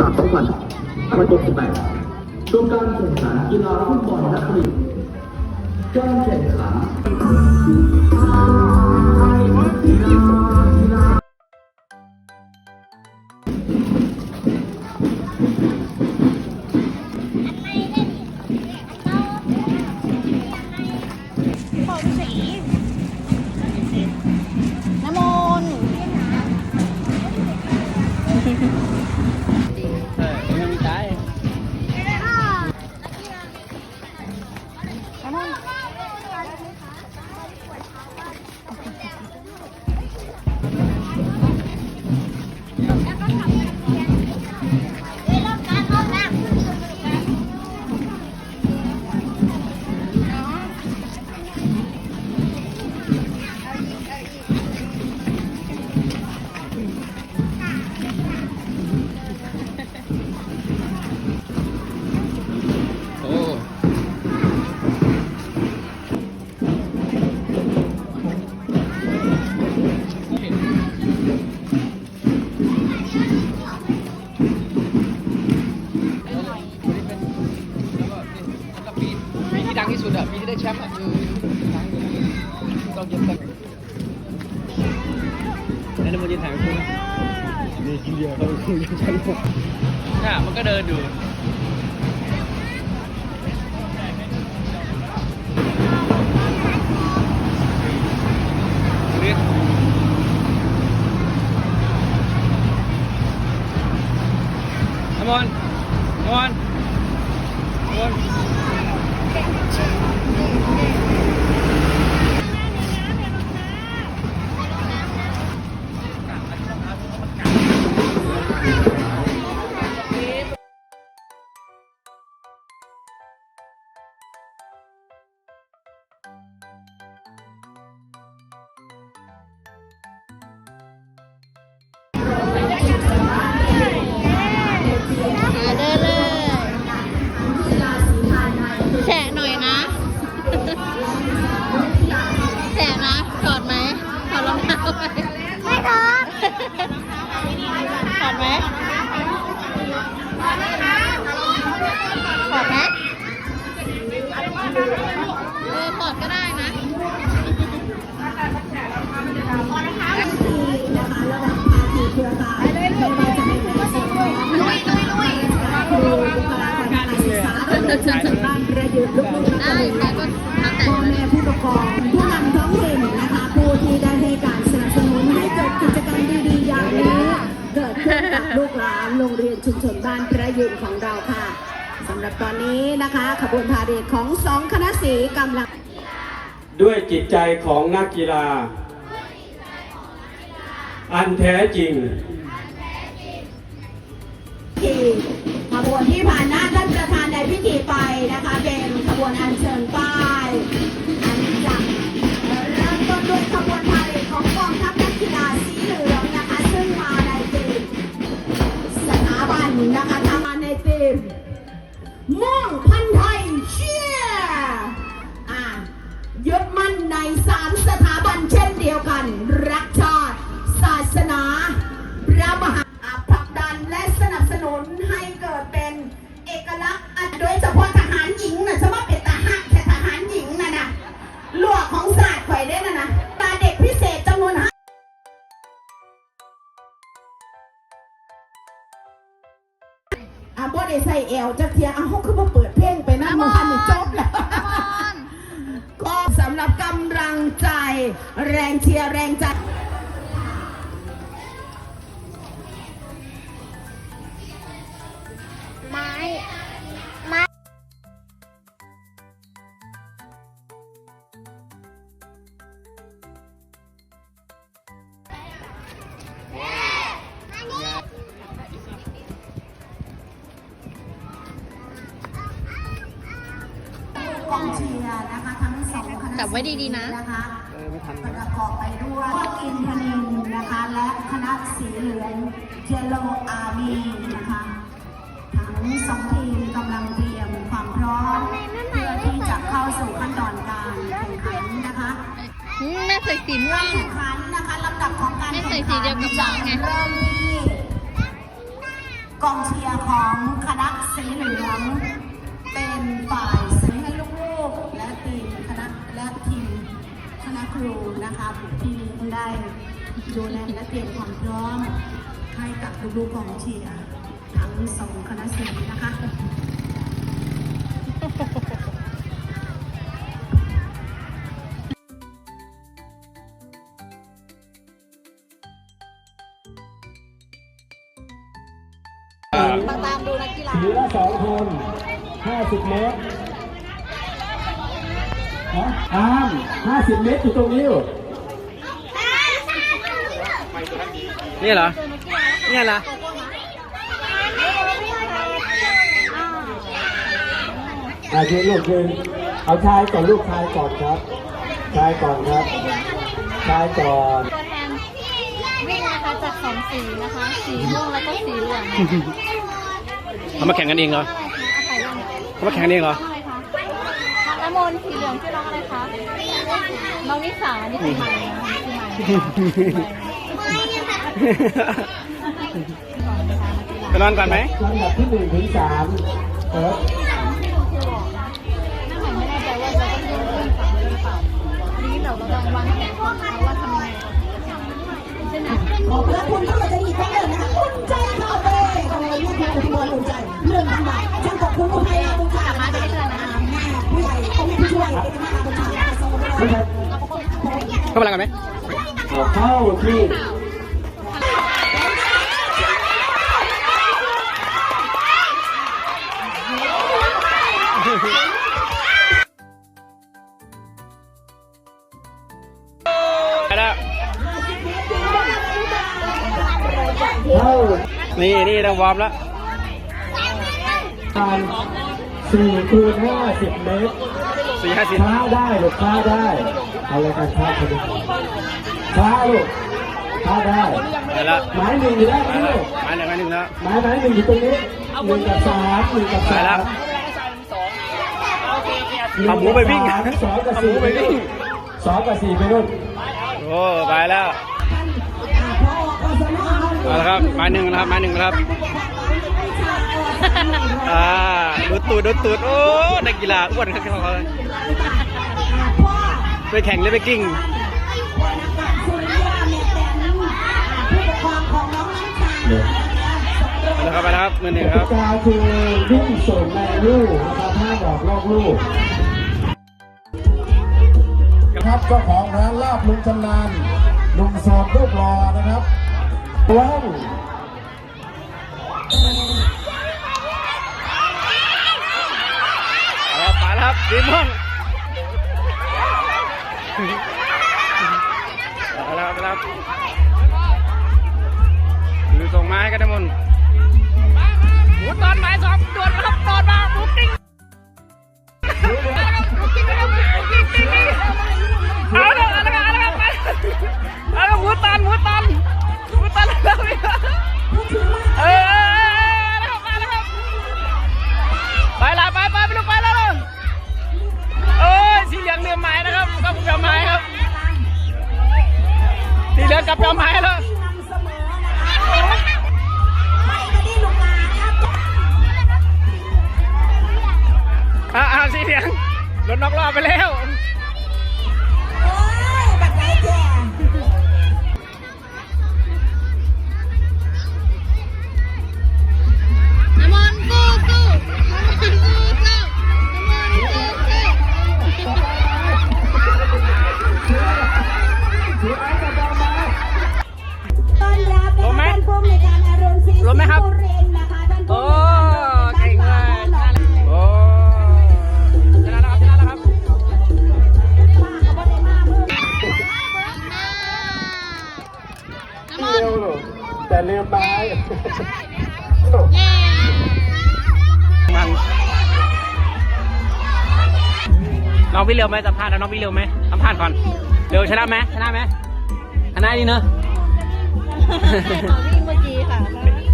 จาก2068โครงการแข่งขันกีฬาฟุตบอลนักเรียนการแข่งขันผม อะปีที่ได้แชมป์อะคือดังต้องเย็นกันแล้วมันยืนถ่ายคุณมีกินเดียวเขาคุยกันชั้นหกน่ะมันก็เดินอยู่ ถอดไหมถอดไหมเออถอดก็ได้นะได้ใครก็ตั้งแต่ ผู้ปกครองผู้ บ้านพระยืนของเราค่ะสำหรับตอนนี้นะคะ ขบวนพาเหรดของสองคณะสีกำลัง ด้วยจิตใจของนักกีฬา อันแท้จริงที่ขบวนที่ผ่านหน้าท่านประธานในพิธีไปนะคะ เป็นขบวนอัญเชิญป้าย มาในทีมม่วงพันธ์ไทยเชี่ยอะยึดมั่นในสามสถาบันเช่นเดียวกัน รักชาติ ศาสนา พระมหาผลักดันและสนับสนุนให้ แรงเชียร์แรงใจไม้ไม้กองเชียร์นะคะทั้งสองคณะจับไว้ดีๆนะ นะคะเออไม่ ทันประกอบไปด้วยพ่ออินทนินนะคะ และคณะสีเหลืองเจโลอาร์มีนะคะทั้งสองทีมกำลังเตรียมความพร้อมเพื่อที่จะเข้าสู่ขั้นตอนการแข่งขันนะคะอืมแม่ใส่สีม่วงแข่งขันนะคะลำดับของการไม่แข่งใส่ขันสีเดียวกับน้องไงจะเริ่มที่กองเชียร์ของค ที่ได้ดูแลและเตรียมความพร้อม ให้กับลูกๆกองเชียร์ทั้งสองคณะสีนะคะมาตามดูนักกีฬาเหลือสองคนห้าสิบเมตรฮะอามห้าสิบเมตรอยู่ตรงนี้อยู่ นี่เหรอ เนี่ยเหรออายืนลูกยืนเอาชายก่อนลูกชายก่อนครับ ชายก่อนครับ ชายก่อนตัวแทนวิ่งนะคะจากสองสีนะคะ สีม่วงแล้วก็สีเหลืองเขามาแข่งกันเองเหรออะไรคะเขามาแข่งกันเองเหรอน้องอะไรคะน้องน้ำมนต์สีเหลืองชื่อน้องอะไรคะ น้องนิสานี่คือใหม่นะนี่คือใหม่ ไปนอนก่อนไหมลำดับที่หนึ่งถึงสามเออแม่ใจว่าเราต้องยื่นเรื่องสั่งหรือเปล่านี้เราเราลองวางแผนก่อนะว่าทำไงใช่ไหมขอบพระคุณที่เราจะหยิบต้งเดินนะคะอุ่นใจคาเฟ่ทำไมลูกแม่อุปกรอุ่นใจเรื่องทั้งหมดช่างขอบคุณผู้ให้ผู้ชายมาได้เลยนะแม่ผู้ใหญ่ต้องมีผู้ช่วยเป็นมายมาส่งเลยไม่ใช่เข้าพลังกันไหมเอาเข้าที่ แล้วเข้านี่นี่ต้องวอร์มแล้วการสี่คูณห้าสิบเมตรสี่ห้าสิบช้าได้ลูกช้าได้เอาเลยกันช้าคนนี้ช้าลูกช้าได้ไปแล้วหมายหนึ่งอยู่ได้ไหมมาลูกหนึ่งมาหนึ่งแล้วหมายหมายหนึ่งอยู่ตรงนี้หนึ่งกับสามหนึ่งกับไปสาแล้วมเอาหมูไปวิ่งสองกับเอาหมูสี่ไปวิ่งสองกับสี่ไปนู่นโอ้ ไปแล้วเอาละครับไม้หนึ่งนะครับไม้หนึ่งนะครับ อ่าดูดตูดดูดตูดโอ้นักกีฬาอ้วนครับเขาเลยไปแข่งหรือไปกิ้งเนี่ยไปแล้วครับไปแล้วครับมือหนึ่งกครับติกาคือวิ่งส่งในลูกนะครับห้ามออกนอกลูก ครับเจ้าของร้านลาบลุงชำนาญหนุ่มโสดรูปรอนะครับว้าวเอาไปแล้วครับสีม่วงไปแล้วครับปแล้วครับดูส่งไม้กันนะมุน สียงรถนอกรอบไปแล้ว แต่เรือไม้เย้มันน้องพี่เร็วไหมสัมภาษณ์แล้วน้องพี่เร็วไหมสัมภาษณ์ก่อน เร็วชนะไหมชนะไหมชนะดีเนอะขอวิ่งเมื่อกี้ค่ะ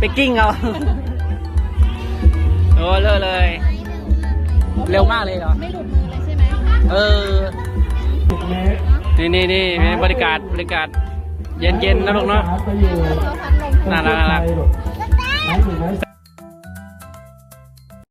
ไปกิ้งเอาโอ้เลอะเลย เร็วมากเลยเหรอ ไม่หลุดมือเลยใช่ไหม เออสิบเมตรนี่นี่นี่เป็นบริการบริการ เย็นๆนะลูกเนาะไปอยู่ตัวพัดลมน่ารักน่ารักไม้หนึ่งไม้